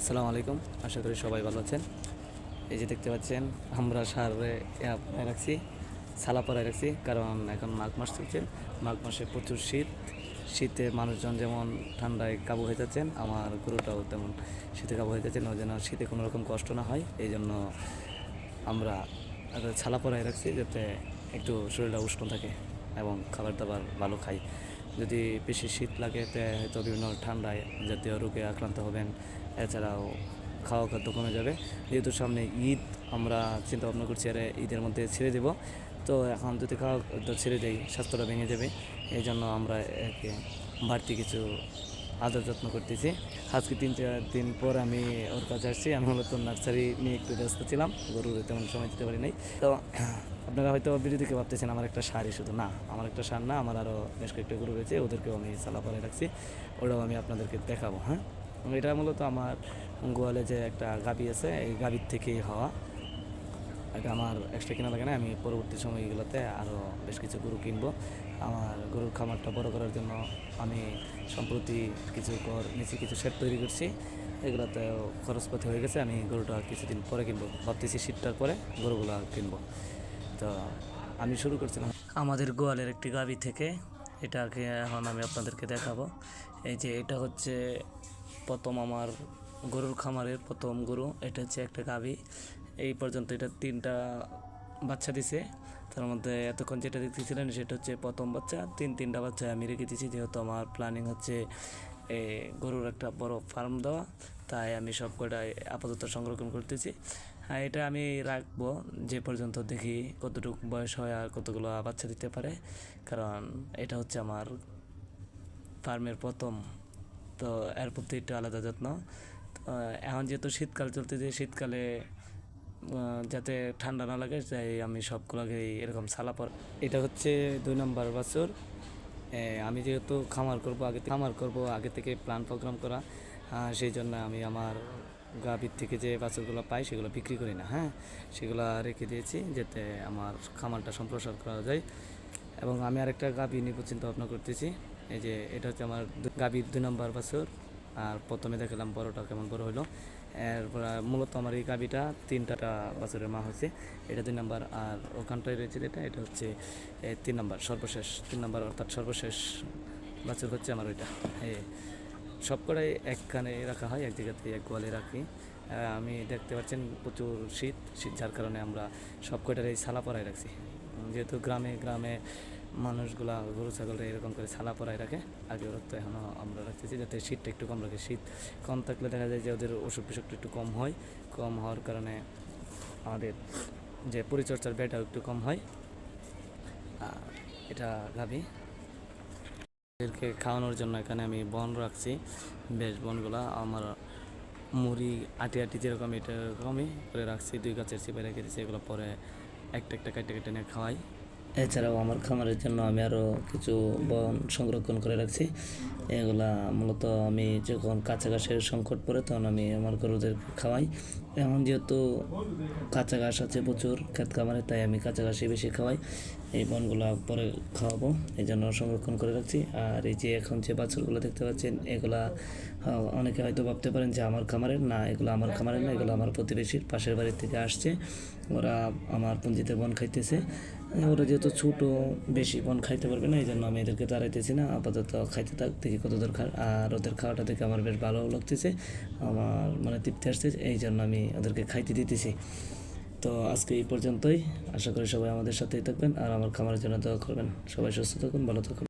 আসসালামু আলাইকুম। আশা করি সবাই ভালো আছেন। এই যে দেখতে পাচ্ছেন, আমরা সারে রাখছি, সালা পরায় রাখছি, কারণ এখন মাঘ মাস চলছে। মাঘ মাসে প্রচুর শীত। শীতে মানুষজন যেমন ঠান্ডায় কাবু হয়ে যাচ্ছেন, আমার গরুটাও তেমন শীতে কাবু হয়ে যাচ্ছেন ওই জন্য শীতে কোনো রকম কষ্ট না হয়, এই জন্য আমরা ছালা পরায় রাখছি, যাতে একটু শরীরটা উষ্ণ থাকে এবং খাবার দাবার ভালো খাই। যদি বেশি শীত লাগে, তে হয়তো বিভিন্ন ঠান্ডায় জাতীয় রোগে আক্রান্ত হবেন এছাড়াও খাওয়া খাদ্য কমে যাবে। যেহেতু সামনে ঈদ, আমরা চিন্তা ভাবনা করছি আরে ঈদের মধ্যে ছেড়ে দেব। তো এখন যদি খাওয়া খাদ্য ছেড়ে দেই, স্বাস্থ্যটা ভেঙে যাবে। এই জন্য আমরা একে বাড়তি কিছু আদর যত্ন করতেছি। আজকে তিন চার দিন পর আমি ওর কাছে আসছি। আমি মূলত নার্সারি নিয়ে একটু ব্যস্ত ছিলাম। গরুর তেমন সময় দিতে পারি নাই। তো আপনারা হয়তো বিরোধীকে ভাবতেছেন, আমার একটা শাড়ি শুধু না, আমার একটা সার না, আমার আরও বেশ কয়েকটা গরু রয়েছে, ওদেরকেও আমি সালা পরে রাখছি। ওটাও আমি আপনাদেরকে দেখাবো হ্যাঁ? এটা মূলত আমার গোয়ালে যে একটা গাবি আছে, এই গাবির থেকেই হওয়া। এটা আমার এক্সট্রা কেনা লাগে না আমি পরবর্তী সময়গুলোতে আরও বেশ কিছু গরু কিনবো। আমার গরুর খামারটা বড় করার জন্য আমি সম্প্রতি কিছু কর নিচে কিছু শেড তৈরি করছি। এগুলোতে খরচপাতি হয়ে গেছে, আমি গরুটা কিছুদিন পরে কিনবো। ভাবতেছি শীতটার পরে গরুগুলো কিনবো। তো আমি শুরু করছিলাম। আমাদের গোয়ালের একটি গাবি থেকে, এটাকে এখন আমি আপনাদেরকে দেখাবো। এই যে এটা হচ্ছে প্রথম আমার গরুর খামারের প্রথম গরু, এটা হচ্ছে একটা গাভী। এই পর্যন্ত এটা তিনটা বাচ্চা দিছে। তার মধ্যে এতক্ষণ যেটা দেখতেছিলেন সেটা হচ্ছে প্রথম বাচ্চা। তিন, তিনটা বাচ্চা আমি রেখে দিয়েছি, যেহেতু আমার প্ল্যানিং হচ্ছে গরুর একটা বড় ফার্ম দেওয়া। তাই আমি সব কটা আপাতত সংরক্ষণ করতেছি। হ্যাঁ এটা আমি রাখব, যে পর্যন্ত দেখি কতটুকু বয়স হয় আর কতগুলো বাচ্চা দিতে পারে। কারণ এটা হচ্ছে আমার ফার্মের প্রথম তো এর প্রতি একটু আলাদা যত্ন। এখন যেহেতু শীতকাল চলতেছে শীতকালে যাতে ঠান্ডা না লাগে তাই আমি সবগুলোকে এরকম সালা পর এটা হচ্ছে দুই নম্বর বছর। আমি যেহেতু খামার করব আগে খামার করব আগে থেকে প্ল্যান প্রোগ্রাম করা। আহ, সেই জন্য আমি আমার গাভীর থেকে যে বাছুরগুলো পাই সেগুলো বিক্রি করি না। হ্যাঁ সেগুলো রেখে দিয়েছি যাতে আমার খামারটা সম্প্রসার করা যায়। এবং আমি আরেকটা গাভী নিব চিন্তা ভাবনা করতেছি। এই যে এটা হচ্ছে আমার গাভীর দুই নম্বর বছর, আর প্রথমে দেখলাম বড়টা কেমন বড় হলো এরপর মূলত আমার এই গাভীটা তিনটা বছরের মা হয়েছে, এটা দুই নাম্বার, আর ওখানটায় রয়েছে যেটা, এটা হচ্ছে তিন নাম্বার, সর্বশেষ, তিন নাম্বার অর্থাৎ সর্বশেষ বাছুর হচ্ছে আমার ওইটা। এই সবকটাই একখানে রাখা হয়, এক জায়গাতে এক গোয়ালে রাখি। আমি দেখতে পাচ্ছেন প্রচুর শীত শীত যার কারণে আমরা সবকটার এই ছালা পরায় রাখছি। যেহেতু গ্রামে গ্রামে মানুষগুলা গরু, ছাগলরা এরকম করে ছালা পরায় রাখে। আগে ওরা তো এখনও আমরা রাখতেছি, যাতে শীতটা একটু কম রাখে। শীত কম থাকলে দেখা যায় যে ওদের ওষুধ বিষুধটা একটু কম হয়। কম হওয়ার কারণে আমাদের যে পরিচর্যার ব্যয়টাও একটু কম হয়। এটা গাভী এদেরকে খাওয়ানোর জন্য এখানে আমি বন রাখছি। বেশ বনগুলা, আমার মুড়ি, আটি আটি যেরকম, এটা এরকমই করে রাখছি। দুই গাছের চিপে রেখে দিচ্ছি এগুলো পরে একটা একটা কেটে কেটে নিয়ে খাওয়াই। এছাড়াও আমার খামারের জন্য আমি আরও কিছু বন সংরক্ষণ করে রাখছি। এগুলা মূলত আমি যখন কাঁচা ঘাসের সংকট পড়ে তখন আমি আমার গরুদের খাওয়াই। এখন যেহেতু কাঁচা ঘাস আছে প্রচুর ক্ষেত খামারে, তাই আমি কাঁচা ঘাসই বেশি খাওয়াই। এই বনগুলো পরে খাওয়াবো, এই জন্য সংরক্ষণ করে রাখছি। আর এই যে এখন যে বাছুরগুলো দেখতে পাচ্ছেন, এগুলা অনেকে হয়তো ভাবতে পারেন যে আমার খামারের না, এগুলো আমার খামারের না, এগুলো আমার প্রতিবেশীর পাশের বাড়ির থেকে আসছে। ওরা আমার পুঞ্জিতে বন খাইতেছে। ওরা যেহেতু ছোটো, বেশি বন খাইতে পারবে না, এই জন্য আমি এদেরকে দাঁড়াইতেছি না। আপাতত খাইতে থাক, দেখি কত দরকার আর ওদের খাওয়াটা দেখে আমার বেশ ভালো লাগতেছে, আমার মানে তৃপ্তি আসছে, এই জন্য আমি ওদেরকে খাইতে দিতেছি। তো আজকে এই পর্যন্তই। আশা করি সবাই আমাদের সাথেই থাকবেন আর আমার খামারের জন্য দোয়া করবেন। সবাই সুস্থ থাকুন, ভালো থাকুন।